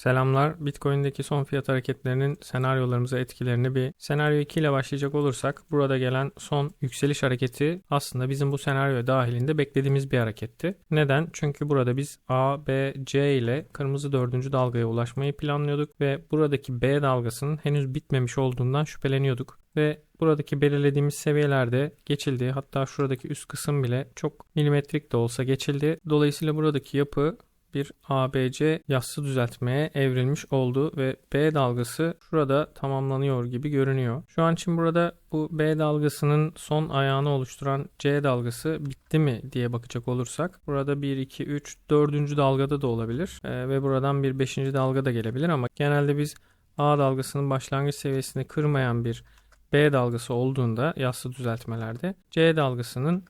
Selamlar. Bitcoin'deki son fiyat hareketlerinin senaryolarımıza etkilerini bir senaryo 2 ile başlayacak olursak burada gelen son yükseliş hareketi aslında bizim bu senaryo dahilinde beklediğimiz bir hareketti. Neden? Çünkü burada biz A, B, C ile kırmızı dördüncü dalgaya ulaşmayı planlıyorduk ve buradaki B dalgasının henüz bitmemiş olduğundan şüpheleniyorduk ve buradaki belirlediğimiz seviyelerde geçildi. Hatta şuradaki üst kısım bile çok milimetrik de olsa geçildi. Dolayısıyla buradaki yapı bir ABC yassı düzeltmeye evrilmiş oldu ve B dalgası şurada tamamlanıyor gibi görünüyor. Şu an için burada bu B dalgasının son ayağını oluşturan C dalgası bitti mi diye bakacak olursak burada 1, 2, 3, 4. dalgada da olabilir ee, ve buradan bir 5. dalga da gelebilir ama genelde biz A dalgasının başlangıç seviyesini kırmayan bir B dalgası olduğunda yassı düzeltmelerde C dalgasının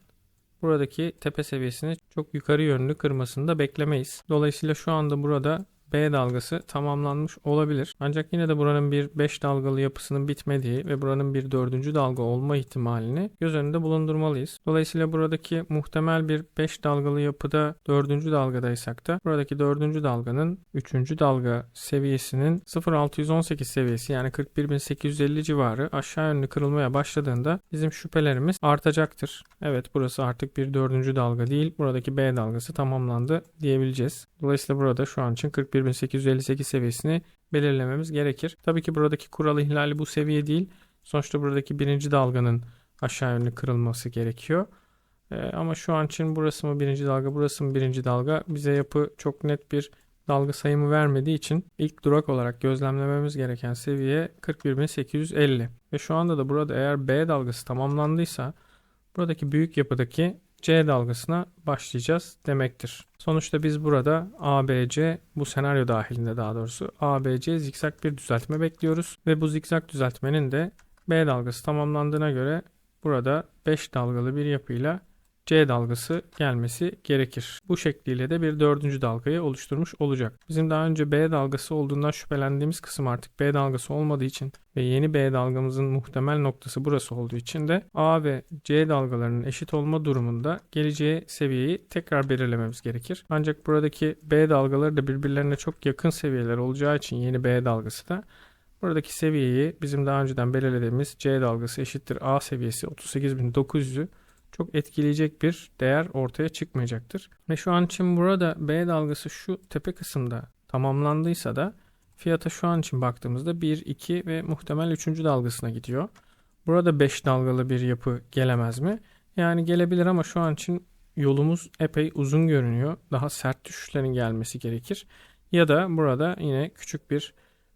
buradaki tepe seviyesini çok yukarı yönlü kırmasını da beklemeyiz. Dolayısıyla şu anda burada B dalgası tamamlanmış olabilir. Ancak yine de buranın bir 5 dalgalı yapısının bitmediği ve buranın bir 4. dalga olma ihtimalini göz önünde bulundurmalıyız. Dolayısıyla buradaki muhtemel bir 5 dalgalı yapıda 4. dalgadaysak da buradaki 4. dalganın 3. dalga seviyesinin 0.618 seviyesi yani 41.850 civarı aşağı yönlü kırılmaya başladığında bizim şüphelerimiz artacaktır. Evet burası artık bir 4. dalga değil. Buradaki B dalgası tamamlandı diyebileceğiz. Dolayısıyla burada şu an için 41 11858 seviyesini belirlememiz gerekir. Tabii ki buradaki kural ihlali bu seviye değil. Sonuçta buradaki birinci dalganın aşağı yönlü kırılması gerekiyor. Ee, ama şu an için burası mı birinci dalga, burası mı birinci dalga bize yapı çok net bir dalga sayımı vermediği için ilk durak olarak gözlemlememiz gereken seviye 41.850. Ve şu anda da burada eğer B dalgası tamamlandıysa buradaki büyük yapıdaki C dalgasına başlayacağız demektir. Sonuçta biz burada ABC bu senaryo dahilinde daha doğrusu ABC zikzak bir düzeltme bekliyoruz ve bu zikzak düzeltmenin de B dalgası tamamlandığına göre burada 5 dalgalı bir yapıyla C dalgası gelmesi gerekir. Bu şekliyle de bir dördüncü dalgayı oluşturmuş olacak. Bizim daha önce B dalgası olduğundan şüphelendiğimiz kısım artık B dalgası olmadığı için ve yeni B dalgamızın muhtemel noktası burası olduğu için de A ve C dalgalarının eşit olma durumunda geleceği seviyeyi tekrar belirlememiz gerekir. Ancak buradaki B dalgaları da birbirlerine çok yakın seviyeler olacağı için yeni B dalgası da buradaki seviyeyi bizim daha önceden belirlediğimiz C dalgası eşittir A seviyesi 38.900'ü çok etkileyecek bir değer ortaya çıkmayacaktır. Ve şu an için burada B dalgası şu tepe kısımda tamamlandıysa da fiyata şu an için baktığımızda 1, 2 ve muhtemel 3. dalgasına gidiyor. Burada 5 dalgalı bir yapı gelemez mi? Yani gelebilir ama şu an için yolumuz epey uzun görünüyor. Daha sert düşüşlerin gelmesi gerekir. Ya da burada yine küçük bir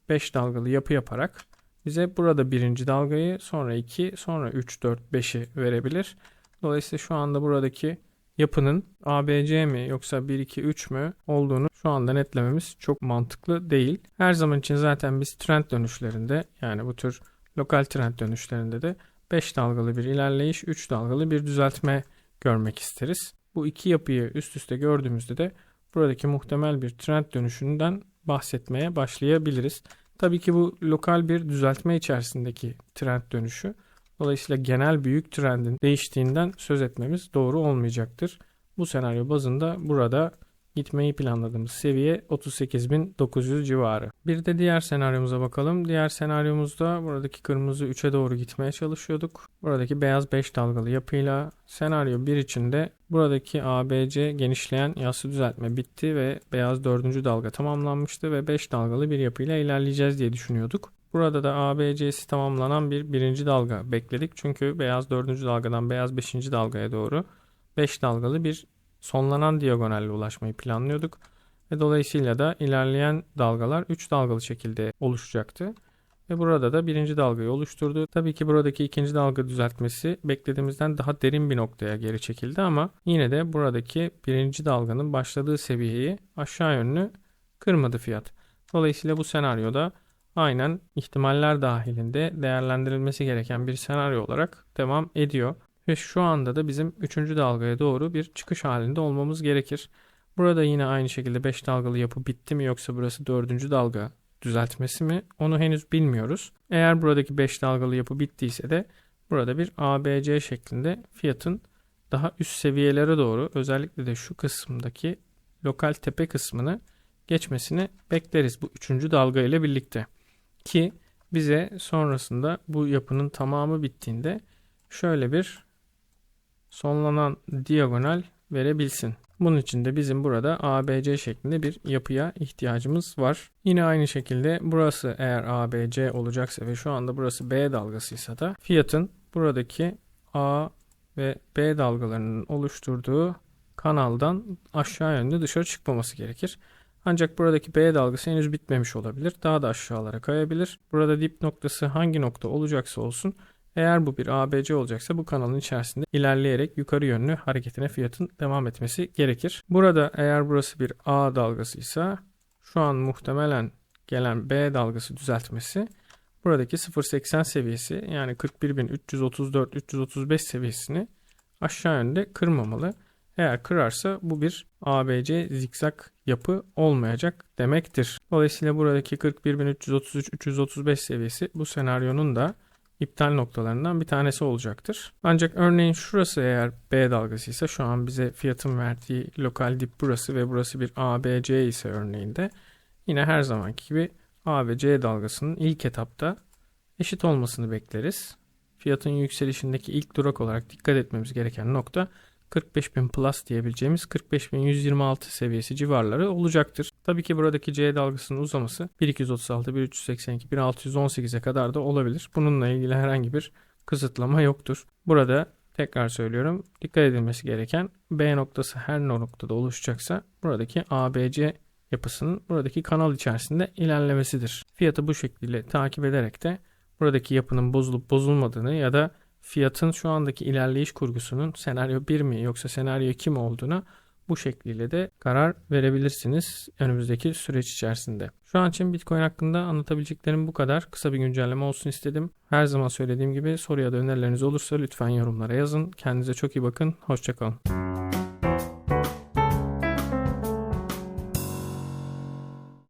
5 dalgalı yapı yaparak bize burada birinci dalgayı sonra 2 sonra 3 4 5'i verebilir. Dolayısıyla şu anda buradaki yapının ABC mi yoksa 1 2 3 mü olduğunu şu anda netlememiz çok mantıklı değil. Her zaman için zaten biz trend dönüşlerinde yani bu tür lokal trend dönüşlerinde de 5 dalgalı bir ilerleyiş, 3 dalgalı bir düzeltme görmek isteriz. Bu iki yapıyı üst üste gördüğümüzde de buradaki muhtemel bir trend dönüşünden bahsetmeye başlayabiliriz. Tabii ki bu lokal bir düzeltme içerisindeki trend dönüşü. Dolayısıyla genel büyük trendin değiştiğinden söz etmemiz doğru olmayacaktır. Bu senaryo bazında burada gitmeyi planladığımız seviye 38.900 civarı. Bir de diğer senaryomuza bakalım. Diğer senaryomuzda buradaki kırmızı 3'e doğru gitmeye çalışıyorduk. Buradaki beyaz 5 dalgalı yapıyla senaryo 1 içinde buradaki ABC genişleyen yassı düzeltme bitti ve beyaz 4. dalga tamamlanmıştı ve 5 dalgalı bir yapıyla ilerleyeceğiz diye düşünüyorduk. Burada da ABC'si tamamlanan bir birinci dalga bekledik. Çünkü beyaz dördüncü dalgadan beyaz beşinci dalgaya doğru beş dalgalı bir sonlanan diagonalle ulaşmayı planlıyorduk. Ve dolayısıyla da ilerleyen dalgalar üç dalgalı şekilde oluşacaktı. Ve burada da birinci dalgayı oluşturdu. Tabii ki buradaki ikinci dalga düzeltmesi beklediğimizden daha derin bir noktaya geri çekildi ama yine de buradaki birinci dalganın başladığı seviyeyi aşağı yönlü kırmadı fiyat. Dolayısıyla bu senaryoda aynen ihtimaller dahilinde değerlendirilmesi gereken bir senaryo olarak devam ediyor. Ve şu anda da bizim 3. dalgaya doğru bir çıkış halinde olmamız gerekir. Burada yine aynı şekilde 5 dalgalı yapı bitti mi yoksa burası 4. dalga düzeltmesi mi onu henüz bilmiyoruz. Eğer buradaki 5 dalgalı yapı bittiyse de burada bir ABC şeklinde fiyatın daha üst seviyelere doğru özellikle de şu kısımdaki lokal tepe kısmını geçmesini bekleriz bu üçüncü dalga ile birlikte. Ki bize sonrasında bu yapının tamamı bittiğinde şöyle bir sonlanan diagonal verebilsin. Bunun için de bizim burada ABC şeklinde bir yapıya ihtiyacımız var. Yine aynı şekilde burası eğer ABC olacaksa ve şu anda burası B dalgasıysa da fiyatın buradaki A ve B dalgalarının oluşturduğu kanaldan aşağı yönde dışarı çıkmaması gerekir. Ancak buradaki B dalgası henüz bitmemiş olabilir. Daha da aşağılara kayabilir. Burada dip noktası hangi nokta olacaksa olsun eğer bu bir ABC olacaksa bu kanalın içerisinde ilerleyerek yukarı yönlü hareketine fiyatın devam etmesi gerekir. Burada eğer burası bir A dalgasıysa şu an muhtemelen gelen B dalgası düzeltmesi buradaki 0.80 seviyesi yani 41.334-335 seviyesini aşağı yönde kırmamalı. Eğer kırarsa bu bir ABC zikzak yapı olmayacak demektir. Dolayısıyla buradaki 41.333-335 seviyesi bu senaryonun da iptal noktalarından bir tanesi olacaktır. Ancak örneğin şurası eğer B dalgası ise şu an bize fiyatın verdiği lokal dip burası ve burası bir ABC ise örneğinde yine her zamanki gibi A ve C dalgasının ilk etapta eşit olmasını bekleriz. Fiyatın yükselişindeki ilk durak olarak dikkat etmemiz gereken nokta 45.000 plus diyebileceğimiz 45.126 seviyesi civarları olacaktır. Tabii ki buradaki C dalgasının uzaması 1236, 1382, 1618'e kadar da olabilir. Bununla ilgili herhangi bir kısıtlama yoktur. Burada tekrar söylüyorum dikkat edilmesi gereken B noktası her noktada oluşacaksa buradaki ABC yapısının buradaki kanal içerisinde ilerlemesidir. Fiyatı bu şekilde takip ederek de buradaki yapının bozulup bozulmadığını ya da fiyatın şu andaki ilerleyiş kurgusunun senaryo 1 mi yoksa senaryo 2 mi olduğuna bu şekliyle de karar verebilirsiniz önümüzdeki süreç içerisinde. Şu an için Bitcoin hakkında anlatabileceklerim bu kadar. Kısa bir güncelleme olsun istedim. Her zaman söylediğim gibi soru ya da önerileriniz olursa lütfen yorumlara yazın. Kendinize çok iyi bakın. Hoşçakalın.